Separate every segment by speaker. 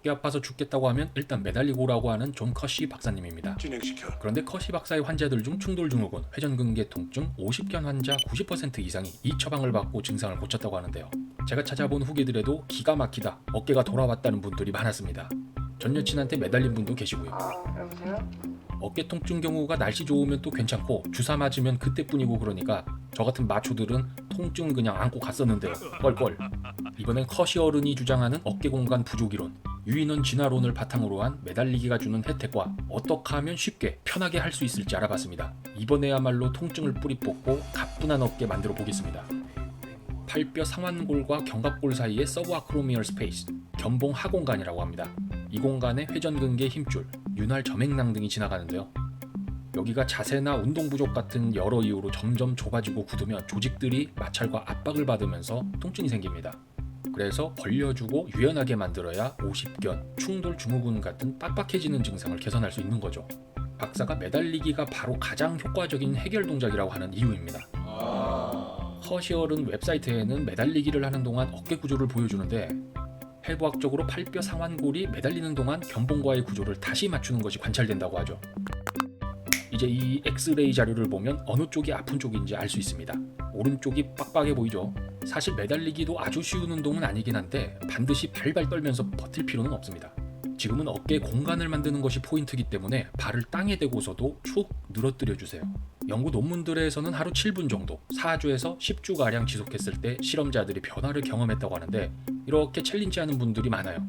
Speaker 1: 어깨 아파서 죽겠다고 하면 일단 매달리고 오라고 하는 존 커시 박사님입니다.
Speaker 2: 진행시켜.
Speaker 1: 그런데 커시 박사의 환자들 중 충돌 증후군, 회전근개 통증 50견 환자 90% 이상이 이 처방을 받고 증상을 고쳤다고 하는데요. 제가 찾아본 후기들에도 기가 막히다, 어깨가 돌아왔다는 분들이 많았습니다. 전 여친한테 매달린 분도 계시고요. 어깨 통증 경우가 날씨 좋으면 또 괜찮고 주사 맞으면 그때뿐이고 그러니까 저 같은 마초들은 통증 그냥 안고 갔었는데요. 뻘뻘. 이번엔 커시 어른이 주장하는 어깨 공간 부족 이론, 유인원 진화론을 바탕으로 한 매달리기가 주는 혜택과 어떻게 하면 쉽게 편하게 할 수 있을지 알아봤습니다. 이번에야말로 통증을 뿌리 뽑고 가뿐한 어깨 만들어 보겠습니다. 팔뼈 상완골과 견갑골 사이의 서브아크로미얼 스페이스, 견봉 하공간이라고 합니다. 이 공간에 회전근개 힘줄, 윤활 점액낭 등이 지나가는데요. 여기가 자세나 운동 부족 같은 여러 이유로 점점 좁아지고 굳으면 조직들이 마찰과 압박을 받으면서 통증이 생깁니다. 그래서 벌려주고 유연하게 만들어야 오십견, 충돌 증후군 같은 빡빡해지는 증상을 개선할 수 있는 거죠. 박사가 매달리기가 바로 가장 효과적인 해결 동작이라고 하는 이유입니다. 허시얼은 웹사이트에는 매달리기를 하는 동안 어깨 구조를 보여주는데 해부학적으로 팔뼈 상완골이 매달리는 동안 견봉과의 구조를 다시 맞추는 것이 관찰된다고 하죠. 이제 이 엑스레이 자료를 보면 어느 쪽이 아픈 쪽인지 알 수 있습니다. 오른쪽이 빡빡해 보이죠. 사실 매달리기도 아주 쉬운 운동은 아니긴 한데 반드시 발발 떨면서 버틸 필요는 없습니다. 지금은 어깨 공간을 만드는 것이 포인트이기 때문에 발을 땅에 대고서도 축 늘어뜨려 주세요. 연구 논문들에서는 하루 7분 정도, 4주에서 10주 가량 지속했을 때 실험자들이 변화를 경험했다고 하는데 이렇게 챌린지하는 분들이 많아요.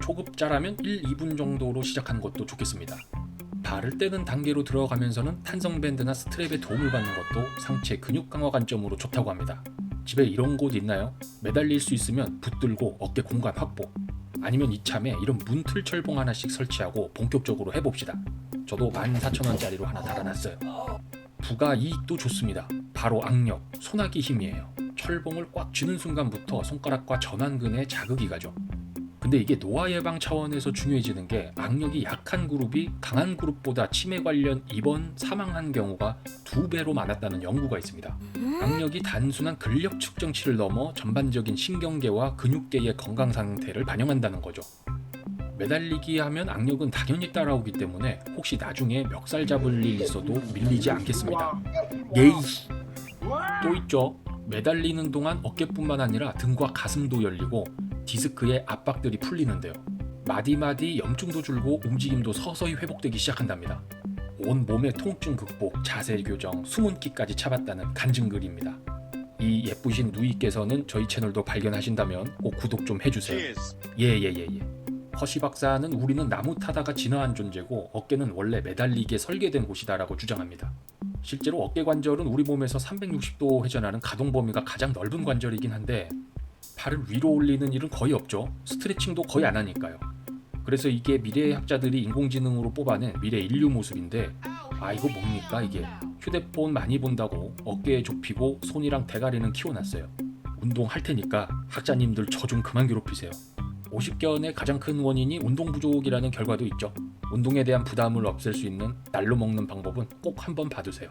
Speaker 1: 초급자라면 1, 2분 정도로 시작하는 것도 좋겠습니다. 발을 떼는 단계로 들어가면서는 탄성 밴드나 스트랩의 도움을 받는 것도 상체 근육 강화 관점으로 좋다고 합니다. 집에 이런 곳 있나요? 매달릴 수 있으면 붙들고 어깨 공간 확보. 아니면 이참에 이런 문틀 철봉 하나씩 설치하고 본격적으로 해봅시다. 저도 14,000원짜리로 하나 달아놨어요. 부가 이익도 좋습니다. 바로 악력, 손아귀 힘이에요. 철봉을 꽉 쥐는 순간부터 손가락과 전완근에 자극이 가죠. 근데 이게 노화 예방 차원에서 중요해지는 게 악력이 약한 그룹이 강한 그룹보다 치매 관련 입원 사망한 경우가 두 배로 많았다는 연구가 있습니다. 악력이 단순한 근력 측정치를 넘어 전반적인 신경계와 근육계의 건강 상태를 반영한다는 거죠. 매달리기 하면 악력은 당연히 따라오기 때문에 혹시 나중에 멱살 잡을 일 있어도 밀리지 않겠습니다. 예이 또 있죠. 매달리는 동안 어깨뿐만 아니라 등과 가슴도 열리고 디스크의 압박들이 풀리는데요. 마디마디 염증도 줄고 움직임도 서서히 회복되기 시작한답니다. 온 몸의 통증 극복, 자세 교정, 숨은기까지 잡았다는 간증글입니다. 이 예쁘신 누이께서는 저희 채널도 발견하신다면 꼭 구독 좀 해주세요.
Speaker 2: Cheers.
Speaker 1: 예예 예 예. 허시 박사는 우리는 나무 타다가 진화한 존재고 어깨는 원래 매달리기에 설계된 곳이다라고 주장합니다. 실제로 어깨 관절은 우리 몸에서 360도 회전하는 가동 범위가 가장 넓은 관절이긴 한데 팔을 위로 올리는 일은 거의 없죠. 스트레칭도 거의 안 하니까요. 그래서 이게 미래의 학자들이 인공지능으로 뽑아낸 미래 인류 모습인데 아 이거 뭡니까 이게 휴대폰 많이 본다고 어깨에 좁히고 손이랑 대가리는 키워놨어요. 운동할 테니까 학자님들 저 좀 그만 괴롭히세요. 50견의 가장 큰 원인이 운동 부족이라는 결과도 있죠. 운동에 대한 부담을 없앨 수 있는 날로 먹는 방법은 꼭 한번 봐두세요.